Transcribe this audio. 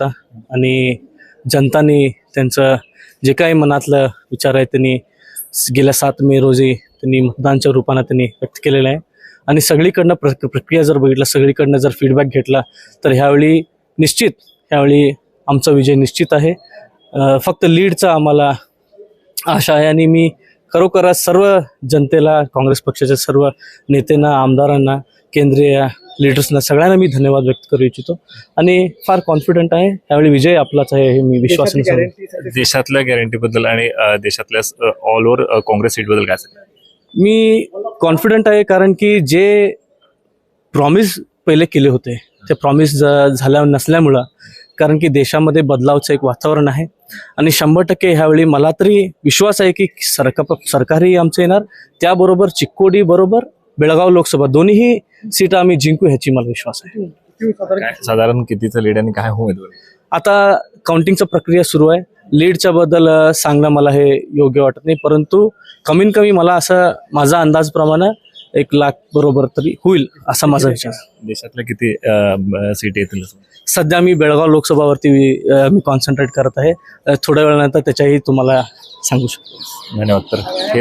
होता. आणि जनताने त्यांचं जे काही मनातलं विचार आहे त्यांनी गेल्या सात मे रोजी त्यांनी मतदानच्या रूपानं त्यांनी व्यक्त केलेलं आहे. आणि सगळीकडनं प्र प्रक्रिया जर बघितलं सगळीकडनं जर फीडबॅक घेतला तर ह्यावेळी निश्चित ह्यावेळी आमचा विजय निश्चित आहे. फक्त लीडचा आम्हाला आशा आहे आणि मी खरोखरच सर्व जनतेला काँग्रेस पक्षाच्या सर्व नेत्यांना आमदारांना केंद्रीय लिडर्सना सगळ्यांना मी धन्यवाद व्यक्त करू इच्छितो. आणि फार कॉन्फिडंट आहे. यावेळी विजय आपलाच आहे हे मी विश्वासाने सांगतो देशातल्या गॅरंटीबद्दल आणि देशातल्या ऑल ओव्हर काँग्रेस सीटबद्दल काय मी कॉन्फिडंट आहे कारण की जे प्रॉमिस पहिले केले होते ते प्रॉमिस झाल्या नसल्यामुळं कारण की देशामध्ये बदलावचं एक वातावरण आहे. आणि शंभर टक्के ह्यावेळी मला तरी विश्वास आहे की सरकार सरकारही आमचं येणार. त्याबरोबर चिक्कोडी बरोबर बेळगाव लोकसभा दोन्हीही सीट आम्ही जिंकू ह्याची मला विश्वास आहे. साधारण कितीचं लीड आणि काय उमेदवार? आता काउंटिंगचं प्रक्रिया सुरू आहे. लीडच्या बद्दल सांगणं मला हे योग्य वाटत नाही परंतु कमीत कमी मला असं माझा अंदाजप्रमाणे एक लाख बरोबर तरी होईल असा माझा विचार. देशातल्या किती सीट येतील? सध्या मी बेळगाव लोकसभावरती मी कॉन्सन्ट्रेट करत आहे. थोड्या वेळानंतर त्याच्याही तुम्हाला सांगू शकतो. धन्यवाद. तर